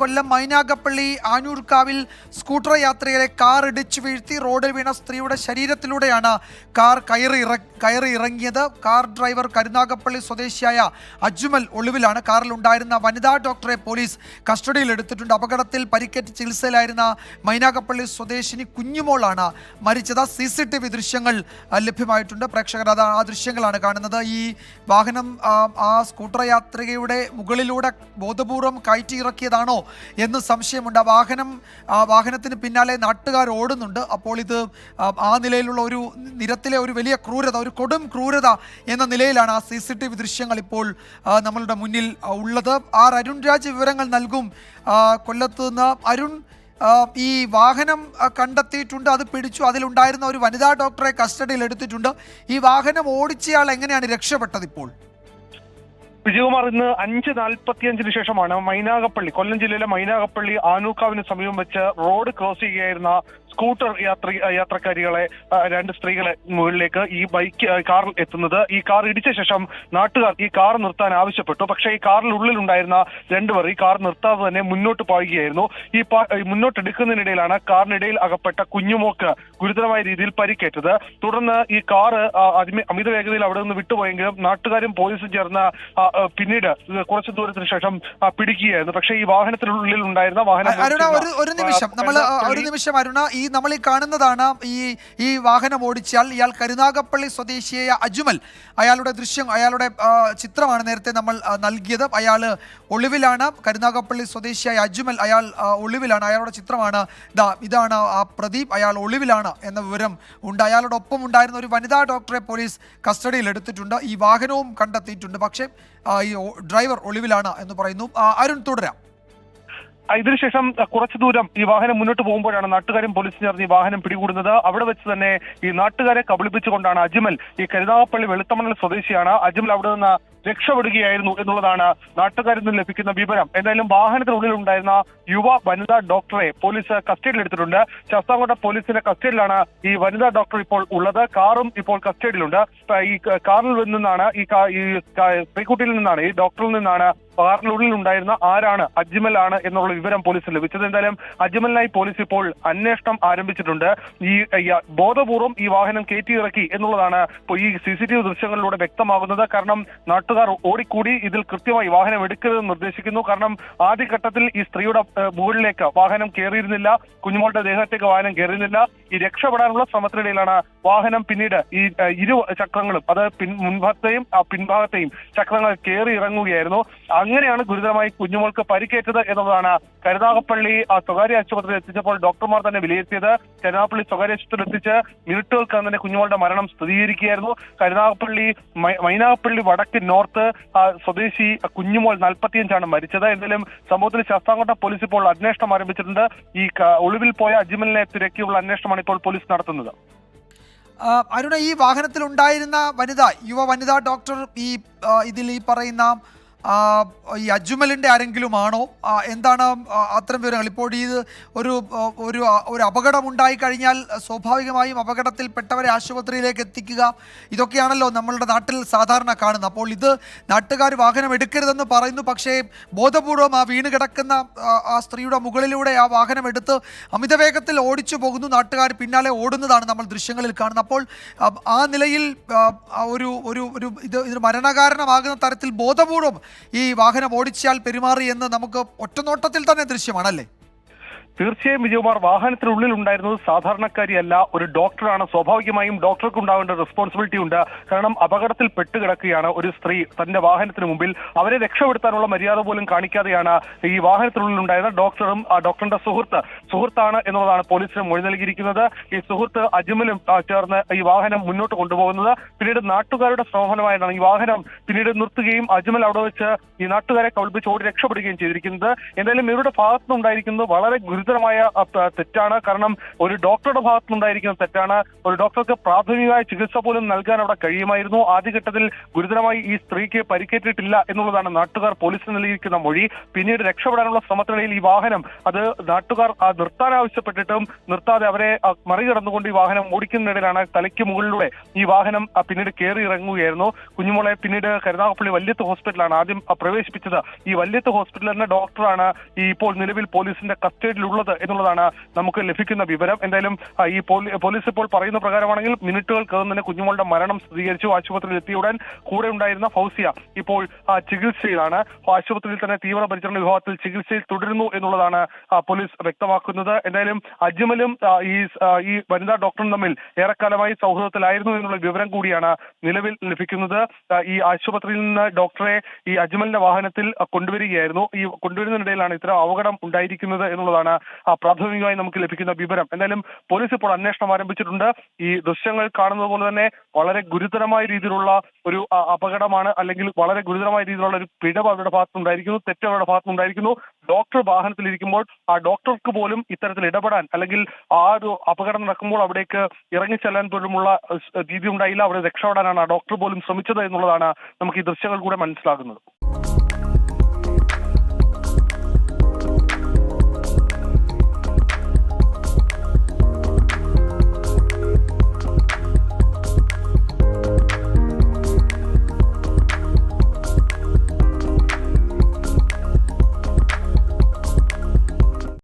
കൊല്ലം മൈനാഗപ്പള്ളി ആനൂർക്കാവിൽ സ്കൂട്ടർ യാത്രികരെ കാർ ഇടിച്ചു വീഴ്ത്തി റോഡിൽ വീണ സ്ത്രീയുടെ ശരീരത്തിലൂടെയാണ് കാർ കയറി കയറി ഇറങ്ങിയത്. കാർ ഡ്രൈവർ കരുനാഗപ്പള്ളി സ്വദേശിയായ അജ്മൽ ഒളിവിലാണ് കാറിൽ ഉണ്ടായിരുന്ന വനിതാ ഡോക്ടറെ പോലീസ് കസ്റ്റഡിയിൽ എടുത്തിട്ടുണ്ട്. അപകടത്തിൽ പരിക്കേറ്റ് ചികിത്സയിലായിരുന്ന മൈനാഗപ്പള്ളി സ്വദേശിനി കുഞ്ഞുമോളാണ് മരിച്ചത്. സി സി ടി വി ദൃശ്യങ്ങൾ ലഭ്യമായിട്ടുണ്ട്. പ്രേക്ഷകർ അത് ആ ദൃശ്യങ്ങളാണ് കാണുന്നത്. ഈ വാഹനം ആ സ്കൂട്ടർ യാത്രികയുടെ മുകളിലൂടെ ബോധപൂർവം കയറ്റി ഇറക്കിയതാണോ എന്ന് സംശയമുണ്ട്. ആ വാഹനം ആ വാഹനത്തിന് പിന്നാലെ നാട്ടുകാർ ഓടുന്നുണ്ട്. അപ്പോൾ ഇത് ആ, നിലയിലുള്ള ഒരു നിരത്തിലെ ഒരു വലിയ ക്രൂരത ഒരു കൊടും ക്രൂരത എന്ന നിലയിലാണ് ആ സി സി ടി വി ദൃശ്യങ്ങൾ ഇപ്പോൾ നമ്മളുടെ മുന്നിൽ ഉള്ളത്. ആർ അരുൺ രാജ് വിവരങ്ങൾ നൽകും. കൊല്ലത്ത് നിന്ന് അരുൺ ഈ വാഹനം കണ്ടെത്തിയിട്ടുണ്ട്. അത് പിടിച്ചു. അതിലുണ്ടായിരുന്ന ഒരു വനിതാ ഡോക്ടറെ കസ്റ്റഡിയിൽ എടുത്തിട്ടുണ്ട്. ഈ വാഹനം ഓടിച്ചയാൾ എങ്ങനെയാണ് രക്ഷപ്പെട്ടത് ഇപ്പോൾ? വിജയകുമാർ ഇന്ന് അഞ്ച് നാൽപ്പത്തിയഞ്ചിന് ശേഷമാണ് മൈനാകപ്പള്ളി കൊല്ലം ജില്ലയിലെ മൈനാകപ്പള്ളി ആനൂക്കാവിന് സമീപം വെച്ച് റോഡ് ക്രോസ് ചെയ്യുകയായിരുന്ന സ്കൂട്ടർ യാത്ര യാത്രക്കാരികളെ രണ്ട് സ്ത്രീകളെ മുകളിലേക്ക് ഈ ബൈക്ക് കാർ എത്തുന്നത്. ഈ കാർ ഇടിച്ച ശേഷം നാട്ടുകാർ ഈ കാർ നിർത്താൻ ആവശ്യപ്പെട്ടു. പക്ഷേ ഈ കാറിനുള്ളിൽ ഉണ്ടായിരുന്ന രണ്ടുപേർ ഈ കാർ നിർത്താതെ തന്നെ മുന്നോട്ട് പായുകയായിരുന്നു. ഈ മുന്നോട്ട് എടുക്കുന്നതിനിടയിലാണ് കാറിനിടയിൽ അകപ്പെട്ട കുഞ്ഞുമോക്ക് ഗുരുതരമായ രീതിയിൽ പരിക്കേറ്റത്. തുടർന്ന് ഈ കാർ അമിത വേഗതയിൽ അവിടെ നിന്ന് വിട്ടുപോയെങ്കിലും നാട്ടുകാരും പോലീസും ചേർന്ന് പിന്നീട് കുറച്ചു ദൂരത്തിന് ശേഷം പിടിക്കുകയായിരുന്നു. പക്ഷേ ഈ വാഹനത്തിനുള്ളിൽ ഉണ്ടായിരുന്ന വാഹനം അരുണ ഒരു ഒരു നിമിഷം. നമ്മൾ ഒരു നിമിഷം അരുണ ഈ നമ്മൾ ഈ കാണുന്നതാണ് ഈ ഈ വാഹനം ഓടിച്ചാൽ ഇയാൾ കരുനാഗപ്പള്ളി സ്വദേശിയായ അജ്മൽ. അയാളുടെ ദൃശ്യം അയാളുടെ ചിത്രമാണ് നേരത്തെ നമ്മൾ നൽകിയത്. അയാൾ ഒളിവിലാണ്. കരുനാഗപ്പള്ളി സ്വദേശിയായ അജ്മൽ അയാൾ ഒളിവിലാണ്. അയാളുടെ ചിത്രമാണ് ഇതാ ഇതാണ് ആ പ്രദീപ്. അയാൾ ഒളിവിലാണ് എന്ന വിവരം ഉണ്ട്. അയാളുടെ ഒപ്പം ഉണ്ടായിരുന്ന ഒരു വനിതാ ഡോക്ടറെ പോലീസ് കസ്റ്റഡിയിൽ എടുത്തിട്ടുണ്ട്. ഈ വാഹനവും കണ്ടെത്തിയിട്ടുണ്ട്. പക്ഷേ ഈ ഡ്രൈവർ ഒളിവിലാണ് എന്ന് പറയുന്നു. അരുൺ തുടരാം. ഇതിനുശേഷം കുറച്ചു ദൂരം ഈ വാഹനം മുന്നോട്ട് പോകുമ്പോഴാണ് നാട്ടുകാരും പോലീസും ചേർന്ന് ഈ വാഹനം പിടികൂടുന്നത്. അവിടെ വെച്ച് തന്നെ ഈ നാട്ടുകാരെ കബളിപ്പിച്ചുകൊണ്ടാണ് അജ്മൽ ഈ കരുനാഗപ്പള്ളി വെളുത്തമണൽ സ്വദേശിയാണ്. അജ്മൽ അവിടെ നിന്ന് രക്ഷപ്പെടുകയായിരുന്നു എന്നുള്ളതാണ് നാട്ടുകാരിൽ നിന്ന് ലഭിക്കുന്ന വിവരം. എന്തായാലും വാഹനത്തിനുള്ളിൽ ഉണ്ടായിരുന്ന യുവ വനിതാ ഡോക്ടറെ പോലീസ് കസ്റ്റഡിയിൽ എടുത്തിട്ടുണ്ട് ശാസ്താംകോട്ട പോലീസിന്റെ കസ്റ്റഡിയിലാണ് ഈ വനിതാ ഡോക്ടർ ഇപ്പോൾ ഉള്ളത്. കാറും ഇപ്പോൾ കസ്റ്റഡിയിലുണ്ട്. ഈ കാറിൽ നിന്നാണ് ഈ പെൺകുട്ടിയിൽ നിന്നാണ് ഈ ഡോക്ടറിൽ നിന്നാണ് കാറിനുള്ളിൽ ഉണ്ടായിരുന്ന ആരാണ് അജ്മൽ ആണ് എന്നുള്ള വിവരം പോലീസ് ലഭിച്ചത്. എന്തായാലും അജ്മലിനായി പോലീസ് ഇപ്പോൾ അന്വേഷണം ആരംഭിച്ചിട്ടുണ്ട്. ഈ ബോധപൂർവം ഈ വാഹനം കയറ്റി ഇറക്കി എന്നുള്ളതാണ് ഈ സി സി ടി വി ദൃശ്യങ്ങളിലൂടെ വ്യക്തമാകുന്നത്. കാരണം നാട്ടുകാർ ഓടിക്കൂടി ഇതിൽ കൃത്യമായി വാഹനം എടുക്കരുതെന്ന് നിർദ്ദേശിക്കുന്നു. കാരണം ആദ്യഘട്ടത്തിൽ ഈ സ്ത്രീയുടെ മുകളിലേക്ക് വാഹനം കയറിയിരുന്നില്ല. കുഞ്ഞുമോളുടെ ദേഹത്തേക്ക് വാഹനം കയറിയിരുന്നില്ല. ഈ രക്ഷപ്പെടാനുള്ള ശ്രമത്തിനിടയിലാണ് വാഹനം പിന്നീട് ഈ ഇരു ചക്രങ്ങളും അത് പിൻ മുൻഭാഗത്തെയും ആ പിൻഭാഗത്തെയും ചക്രങ്ങൾ കയറി ഇറങ്ങുകയായിരുന്നു. അങ്ങനെയാണ് ഗുരുതരമായി കുഞ്ഞുമോൾക്ക് പരിക്കേറ്റത് എന്നതാണ് ആ സ്വകാര്യ ആശുപത്രിയിൽ എത്തിച്ചപ്പോൾ ഡോക്ടർമാർ തന്നെ വിലയിരുത്തിയത്. കരുനാഗപ്പള്ളി സ്വകാര്യ ആശുപത്രിയിൽ എത്തിച്ച് മിനിറ്റുകൾക്കകം തന്നെ കുഞ്ഞുമോളുടെ മരണം സ്ഥിരീകരിക്കുകയായിരുന്നു. കരുനാഗപ്പള്ളി മൈനാകപ്പള്ളി വടക്ക് നോർത്ത് സ്വദേശി കുഞ്ഞുമോൾ നാൽപ്പത്തിയഞ്ചാണ് മരിച്ചത്. എന്തായാലും സംഭവത്തിൽ ശാസ്താംകോട്ട പോലീസ് ഇപ്പോൾ അന്വേഷണം ആരംഭിച്ചിട്ടുണ്ട്. ഈ ഒളിവിൽ പോയ അജ്മലിനെ തിരക്കിയുള്ള അന്വേഷണമാണ് ഇപ്പോൾ പോലീസ് നടത്തുന്നത്. അരുണ ഈ വാഹനത്തിൽ ഉണ്ടായിരുന്ന വനിത യുവ വനിതാ ഡോക്ടർ ഈ ഇതിൽ ഈ പറയുന്ന ഈ അജ്മലിന്റെ ആരെങ്കിലും ആണോ എന്താണ് അത്തരം വിവരങ്ങൾ? ഇപ്പോൾ ഇത് ഒരു ഒരു ഒരു അപകടം ഉണ്ടായി കഴിഞ്ഞാൽ സ്വാഭാവികമായും അപകടത്തിൽപ്പെട്ടവരെ ആശുപത്രിയിലേക്ക് എത്തിക്കുക. ഇതൊക്കെയാണല്ലോ നമ്മളുടെ നാട്ടിൽ സാധാരണ കാണുന്നത്. അപ്പോൾ ഇത് നാട്ടുകാർ വാഹനം എടുക്കരുതെന്ന് പറയുന്നു. പക്ഷേ ബോധപൂർവം ആ വീണ് കിടക്കുന്ന ആ, സ്ത്രീയുടെ മുകളിലൂടെ ആ വാഹനം എടുത്ത് അമിതവേഗത്തിൽ ഓടിച്ചു പോകുന്നു. നാട്ടുകാർ പിന്നാലെ ഓടുന്നതാണ് നമ്മൾ ദൃശ്യങ്ങളിൽ കാണുന്നത്. അപ്പോൾ ആ, നിലയിൽ ഒരു ഒരു ഒരു ഇത് മരണകാരണമാകുന്ന തരത്തിൽ ബോധപൂർവം ഈ വാഹനം ഓടിച്ചാൽ പെരുമാറി എന്ന് നമുക്ക് ഒറ്റനോട്ടത്തിൽ തന്നെ ദൃശ്യമാണല്ലേ? തീർച്ചയായും വിജയകുമാർ വാഹനത്തിനുള്ളിൽ ഉണ്ടായിരുന്നത് സാധാരണക്കാരിയല്ല ഒരു ഡോക്ടറാണ്. സ്വാഭാവികമായും ഡോക്ടർക്ക് ഉണ്ടാവേണ്ട റെസ്പോൺസിബിലിറ്റി ഉണ്ട്. കാരണം അപകടത്തിൽ പെട്ടുകിടക്കുകയാണ് ഒരു സ്ത്രീ തന്റെ വാഹനത്തിന് മുമ്പിൽ. അവരെ രക്ഷപ്പെടുത്താനുള്ള മര്യാദ പോലും കാണിക്കാതെയാണ് ഈ വാഹനത്തിനുള്ളിൽ ഉണ്ടായിരുന്ന ഡോക്ടറും ആ ഡോക്ടറിന്റെ സുഹൃത്ത്. സുഹൃത്താണ് എന്നുള്ളതാണ് പോലീസിന് മൊഴി നൽകിയിരിക്കുന്നത്. ഈ സുഹൃത്ത് അജ്മലും ചേർന്ന് ഈ വാഹനം മുന്നോട്ട് കൊണ്ടുപോകുന്നത്. പിന്നീട് നാട്ടുകാരുടെ ശ്രമഫലമായിട്ടാണ് ഈ വാഹനം പിന്നീട് നിർത്തുകയും അജ്മൽ അവിടെ വെച്ച് ഈ നാട്ടുകാരെ കബളിപ്പിച്ച് ഓടി രക്ഷപ്പെടുകയും ചെയ്തിരിക്കുന്നത്. എന്തായാലും ഇവരുടെ ഭാഗത്തുനിന്നുണ്ടായിരിക്കുന്നത് വളരെ ഗുരുതര ഗുരുതരമായ തെറ്റാണ്. കാരണം ഒരു ഡോക്ടറുടെ ഭാഗത്തുനിന്നുണ്ടായിരിക്കുന്ന തെറ്റാണ്. ഒരു ഡോക്ടർക്ക് പ്രാഥമികമായ ചികിത്സ പോലും നൽകാൻ അവിടെ കഴിയുമായിരുന്നു. ആദ്യഘട്ടത്തിൽ ഗുരുതരമായി ഈ സ്ത്രീക്ക് പരിക്കേറ്റിട്ടില്ല എന്നുള്ളതാണ് നാട്ടുകാർ പോലീസിന് നൽകിയിരിക്കുന്ന മൊഴി. പിന്നീട് രക്ഷപ്പെടാനുള്ള ശ്രമത്തിനിടയിൽ ഈ വാഹനം അത് നാട്ടുകാർ നിർത്താൻ ആവശ്യപ്പെട്ടിട്ടും നിർത്താതെ അവരെ മറികടന്നുകൊണ്ട് ഈ വാഹനം ഓടിക്കുന്നതിനിടയിലാണ് തലയ്ക്ക് മുകളിലൂടെ ഈ വാഹനം പിന്നീട് കയറി ഇറങ്ങുകയായിരുന്നു. കുഞ്ഞുമോളെ പിന്നീട് കരുനാഗപ്പള്ളി വല്യത്ത് ഹോസ്പിറ്റലാണ് ആദ്യം പ്രവേശിപ്പിച്ചത്. ഈ വല്യത്ത് ഹോസ്പിറ്റലിലെ ഡോക്ടറാണ് ഈ ഇപ്പോൾ നിലവിൽ പോലീസിന്റെ കസ്റ്റഡിയിലുള്ളത് എന്നുള്ളതാണ് നമുക്ക് ലഭിക്കുന്ന വിവരം. എന്തായാലും ഈ പോലീസ് ഇപ്പോൾ പറയുന്ന പ്രകാരമാണെങ്കിൽ മിനിറ്റുകൾക്കകം തന്നെ കുഞ്ഞുമോളുടെ മരണം സ്ഥിരീകരിച്ചു. ആശുപത്രിയിൽ എത്തിയ ഉടൻ കൂടെ ഉണ്ടായിരുന്ന ഫൗസിയ ഇപ്പോൾ ചികിത്സയിലാണ്. ആശുപത്രിയിൽ തന്നെ തീവ്ര പരിചരണ വിഭാഗത്തിൽ ചികിത്സയിൽ തുടരുന്നു എന്നുള്ളതാണ് പോലീസ് വ്യക്തമാക്കുന്നത്. എന്തായാലും അജ്മലും ഈ ഈ വനിതാ ഡോക്ടറും തമ്മിൽ ഏറെക്കാലമായി സൗഹൃദത്തിലായിരുന്നു എന്നുള്ള വിവരം കൂടിയാണ് നിലവിൽ ലഭിക്കുന്നത്. ഈ ആശുപത്രിയിൽ നിന്ന് ഡോക്ടറെ ഈ അജ്മലിന്റെ വാഹനത്തിൽ കൊണ്ടുവരികയായിരുന്നു. ഈ കൊണ്ടുവരുന്നതിനിടയിലാണ് ഇത്തരം അപകടം ഉണ്ടായിരിക്കുന്നത് എന്നുള്ളതാണ് പ്രാഥമികമായി നമുക്ക് ലഭിക്കുന്ന വിവരം. എന്തായാലും പോലീസ് ഇപ്പോൾ അന്വേഷണം ആരംഭിച്ചിട്ടുണ്ട്. ഈ ദൃശ്യങ്ങൾ കാണുന്നത് പോലെ തന്നെ വളരെ ഗുരുതരമായ രീതിയിലുള്ള ഒരു അപകടമാണ് അല്ലെങ്കിൽ വളരെ ഗുരുതരമായ രീതിയിലുള്ള ഒരു പിഴവ് അവരുടെ ഭാഗത്തുനിന്നുണ്ടായിരിക്കുന്നു തെറ്റ് അവരുടെ ഭാഗത്തുനിന്നുണ്ടായിരിക്കുന്നു. ഡോക്ടർ വാഹനത്തിലിരിക്കുമ്പോൾ ആ ഡോക്ടർക്ക് പോലും ഇത്തരത്തിൽ ഇടപെടാൻ അല്ലെങ്കിൽ ആ ഒരു അപകടം നടക്കുമ്പോൾ അവിടേക്ക് ഇറങ്ങിച്ചെല്ലാൻ പോലുമുള്ള രീതി ഉണ്ടായില്ല അവിടെ രക്ഷപ്പെടാനാണ് ആ ഡോക്ടർ പോലും ശ്രമിച്ചത് എന്നുള്ളതാണ് നമുക്ക് ഈ ദൃശ്യങ്ങൾ കൂടെ മനസ്സിലാകുന്നത്.